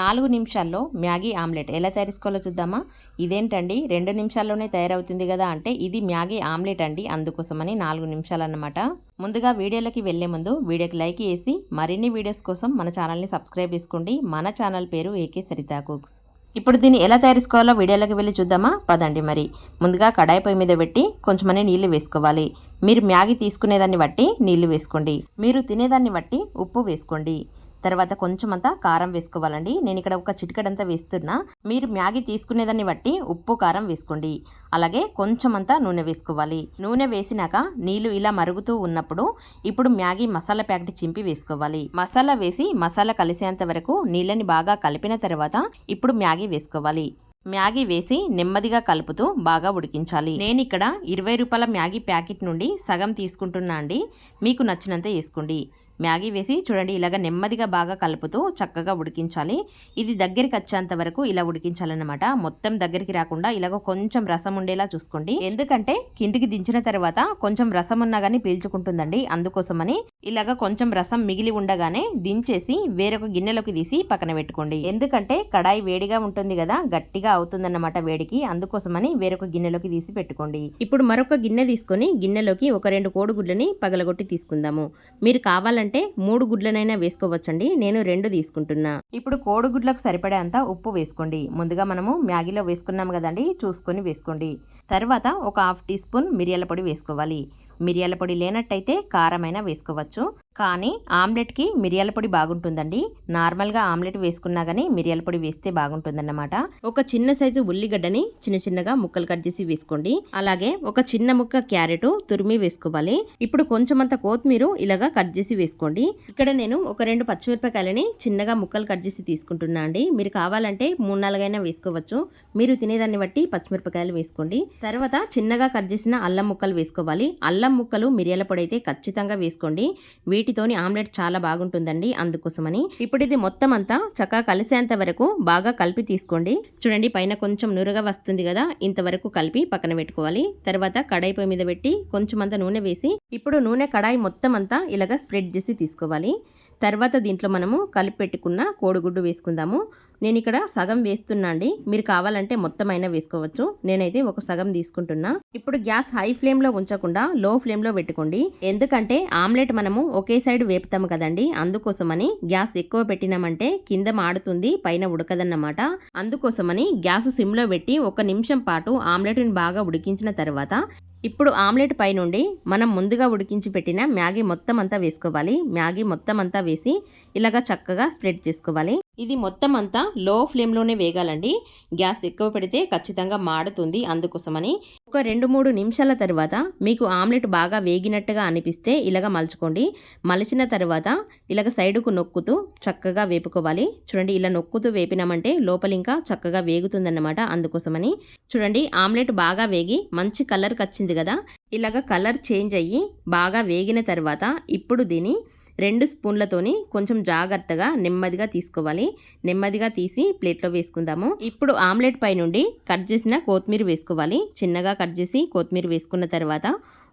నాలుగు నిమిషాల్లో Maggi omelette ఎలా తయారు చేసుకోవాలో చూద్దామా? ఇదేంటండి? రెండు నిమిషాల్లోనే తయారవుతుంది కదా అంటే ఇది మ్యాగీ ఆమ్లెట్ అండి అందుకోసమని నాలుగు నిమిషాలు అన్నమాట ముందుగా వీడియోలోకి వెళ్ళే ముందు వీడియోకి లైక్ చేసి మరిన్ని వీడియోస్ కోసం మన ఛానల్ని సబ్స్క్రైబ్ చేసుకోండి. మన ఛానల్ పేరు ఏకే సరితా కుక్స్. ఇప్పుడు దీన్ని ఎలా తయారు చేసుకోవాలో వీడియోలోకి వెళ్ళి చూద్దామా? పదండి మరి. ముందుగా కడాయి పొయ్యి మీద పెట్టి కొంచెమని నీళ్ళు వేసుకోవాలి. మీరు మ్యాగీ తీసుకునేదాన్ని బట్టి నీళ్ళు వేసుకోండి. మీరు తినేదాన్ని బట్టి ఉప్పు వేసుకోండి. తర్వాత కొంచెం అంతా కారం వేసుకోవాలండి. నేను ఇక్కడ ఒక చిటికడంతా వేస్తున్నా. మీరు మ్యాగీ తీసుకునేదాన్ని బట్టి ఉప్పు కారం వేసుకోండి. అలాగే కొంచెం అంతా నూనె వేసుకోవాలి. నూనె వేసినాక నీళ్ళు ఇలా మరుగుతూ ఉన్నప్పుడు ఇప్పుడు మ్యాగీ మసాలా ప్యాకెట్ చింపి వేసుకోవాలి. మసాలా వేసి మసాలా కలిసేంత వరకు నీళ్ళని బాగా కలిపిన తర్వాత ఇప్పుడు మ్యాగీ వేసుకోవాలి. మ్యాగీ వేసి నెమ్మదిగా కలుపుతూ బాగా ఉడికించాలి. నేను ఇక్కడ ఇరవై రూపాయల మ్యాగీ ప్యాకెట్ నుండి సగం తీసుకుంటున్నా అండి. మీకు నచ్చినంత వేసుకోండి. మ్యాగీ వేసి చూడండి ఇలాగ నెమ్మదిగా బాగా కలుపుతూ చక్కగా ఉడికించాలి. ఇది దగ్గరికి వచ్చేంత వరకు ఇలా ఉడికించాలన్నమాట. మొత్తం దగ్గరికి రాకుండా ఇలాగ కొంచెం రసం ఉండేలా చూసుకోండి. ఎందుకంటే కిందికి దించిన తర్వాత కొంచెం రసం ఉన్నా కానీ పీల్చుకుంటుందండి. అందుకోసమని ఇలాగ కొంచెం రసం మిగిలి ఉండగానే దించేసి వేరొక గిన్నెలోకి తీసి పక్కన పెట్టుకోండి. ఎందుకంటే కడాయి వేడిగా ఉంటుంది కదా గట్టిగా అవుతుందన్నమాట వేడికి. అందుకోసమని వేరొక గిన్నెలోకి తీసి పెట్టుకోండి. ఇప్పుడు మరొక గిన్నె తీసుకొని గిన్నెలోకి ఒక రెండు కోడిగుడ్లని పగలగొట్టి తీసుకుందాము. మీరు కావాలంటే అంటే మూడు గుడ్లనైనా వేసుకోవచ్చండి. నేను రెండు తీసుకుంటున్నా. ఇప్పుడు కోడిగుడ్లకు సరిపడే అంత ఉప్పు వేసుకోండి. ముందుగా మనము మ్యాగీలో వేసుకున్నాం కదండి చూసుకొని వేసుకోండి. తర్వాత ఒక హాఫ్ టీ స్పూన్ మిరియాల పొడి వేసుకోవాలి. మిరియాల పొడి లేనట్టయితే కారమైనా వేసుకోవచ్చు. కానీ ఆమ్లెట్కి మిరియాల పొడి బాగుంటుందండి. నార్మల్గా ఆమ్లెట్ వేసుకున్నా కానీ మిరియాల పొడి వేస్తే బాగుంటుందన్నమాట. ఒక చిన్న సైజు ఉల్లిగడ్డని చిన్న చిన్నగా ముక్కలు కట్ చేసి వేసుకోండి. అలాగే ఒక చిన్న ముక్క క్యారెట్ తురిమి వేసుకోవాలి. ఇప్పుడు కొంచెం అంత కొత్తిమీర ఇలాగా కట్ చేసి వేసుకోండి. ఇక్కడ నేను ఒక రెండు పచ్చిమిరపకాయలని చిన్నగా ముక్కలు కట్ చేసి తీసుకుంటున్నా అండి. మీరు కావాలంటే మూడు నాలుగైనా వేసుకోవచ్చు. మీరు తినేదాన్ని బట్టి పచ్చిమిరపకాయలు వేసుకోండి. తర్వాత చిన్నగా కట్ చేసిన అల్లం ముక్కలు వేసుకోవాలి. అల్లం ముక్కలు మిరియాల పొడి అయితే ఖచ్చితంగా వేసుకోండి. వీటి వీటితోని ఆమ్లెట్ చాలా బాగుంటుందండి అందుకోసమని. ఇప్పుడు ఇది మొత్తం అంతా చక్కగా కలిసేంత వరకు బాగా కలిపి తీసుకోండి. చూడండి పైన కొంచెం నురగా వస్తుంది కదా ఇంతవరకు కలిపి పక్కన పెట్టుకోవాలి. తర్వాత కడాయి పొయ్యి మీద పెట్టి కొంచెం అంతా నూనె వేసి ఇప్పుడు నూనె కడాయి మొత్తం అంతా ఇలాగ స్ప్రెడ్ చేసి తీసుకోవాలి. తర్వాత దీంట్లో మనము కలిపి పెట్టుకున్న కోడిగుడ్డు వేసుకుందాము. నేను ఇక్కడ సగం వేస్తున్నా అండి మీరు కావాలంటే మొత్తం అయినా వేసుకోవచ్చు. నేనైతే ఒక సగం తీసుకుంటున్నా. ఇప్పుడు గ్యాస్ హై ఫ్లేమ్లో ఉంచకుండా లో ఫ్లేమ్లో పెట్టుకోండి. ఎందుకంటే ఆమ్లెట్ మనము ఒకే సైడ్ వేపుతాము కదండి. అందుకోసమని గ్యాస్ ఎక్కువ పెట్టినామంటే కింద మాడుతుంది పైన ఉడకదన్నమాట. అందుకోసమని గ్యాస్ సిమ్లో పెట్టి ఒక నిమిషం పాటు ఆమ్లెట్ని బాగా ఉడికించిన తర్వాత ఇప్పుడు ఆమ్లెట్ పై నుండి మనం ముందుగా ఉడికించి పెట్టిన మ్యాగీ మొత్తం అంతా వేసుకోవాలి. మ్యాగీ మొత్తం అంతా వేసి ఇలాగా చక్కగా స్ప్రెడ్ చేసుకోవాలి. ఇది మొత్తం అంతా లో ఫ్లేమ్లోనే వేగాలండి. గ్యాస్ ఎక్కువ పెడితే ఖచ్చితంగా మాడుతుంది అందుకోసమని. ఒక రెండు మూడు నిమిషాల తర్వాత మీకు ఆమ్లెట్ బాగా వేగినట్టుగా అనిపిస్తే ఇలాగ మలుచుకోండి. మలిచిన తర్వాత ఇలాగ సైడుకు నొక్కుతూ చక్కగా వేపుకోవాలి. చూడండి ఇలా నొక్కుతూ వేపినామంటే లోపల ఇంకా చక్కగా వేగుతుందన్నమాట అందుకోసమని. చూడండి ఆమ్లెట్ బాగా వేగి మంచి కలర్కి వచ్చింది కదా. ఇలాగ కలర్ చేంజ్ అయ్యి బాగా వేగిన తర్వాత ఇప్పుడు దీన్ని రెండు స్పూన్లతోని కొంచెం జాగ్రత్తగా నెమ్మదిగా తీసుకోవాలి. నెమ్మదిగా తీసి ప్లేట్లో వేసుకుందాము. ఇప్పుడు ఆమ్లెట్ పై నుండి కట్ చేసిన కొత్తిమీర వేసుకోవాలి. చిన్నగా కట్ చేసి కొత్తిమీర వేసుకున్న తర్వాత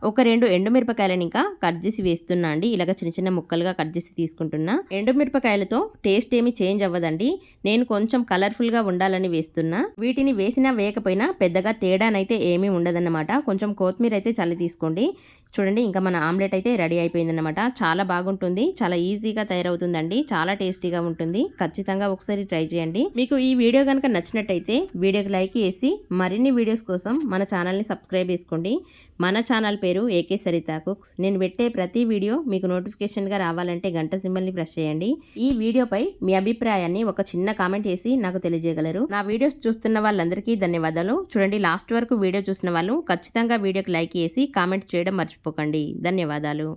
ఒక రెండు ఎండుమిరపకాయలను ఇంకా కట్ చేసి వేస్తున్నా అండి ఇలాగ చిన్న చిన్న ముక్కలుగా కట్ చేసి తీసుకుంటున్నా. ఎండుమిరపకాయలతో టేస్ట్ ఏమి చేంజ్ అవ్వదండి. నేను కొంచెం కలర్ఫుల్గా ఉండాలని వేస్తున్నా. వీటిని వేసినా వేయకపోయినా పెద్దగా తేడానైతే ఏమీ ఉండదన్నమాట. కొంచెం కొత్తిమీర అయితే చల్లి తీసుకోండి. చూడండి ఇంకా మన ఆమ్లెట్ అయితే రెడీ అయిపోయిందన్నమాట. చాలా బాగుంటుంది. చాలా ఈజీగా తయారవుతుందండి. చాలా టేస్టీగా ఉంటుంది. ఖచ్చితంగా ఒకసారి ట్రై చేయండి. మీకు ఈ వీడియో కనుక నచ్చినట్టయితే వీడియోకి లైక్ చేసి మరిన్ని వీడియోస్ కోసం మన ఛానల్ని సబ్స్క్రైబ్ చేసుకోండి. మన ఛానల్ పేరు ఏకే సరితా కుక్స్. నేను పెట్టే ప్రతి వీడియో మీకు నోటిఫికేషన్గా రావాలంటే గంట సింబల్ని ప్రెస్ చేయండి. ఈ వీడియోపై మీ అభిప్రాయాన్ని ఒక చిన్న కామెంట్ చేసి నాకు తెలియజేయగలరు. నా వీడియోస్ చూస్తున్న వాళ్ళందరికీ ధన్యవాదాలు. చూడండి లాస్ట్ వరకు వీడియో చూసిన వాళ్ళు ఖచ్చితంగా వీడియోకి లైక్ చేసి కామెంట్ చేయడం మర్చిపోకండి. ధన్యవాదాలు.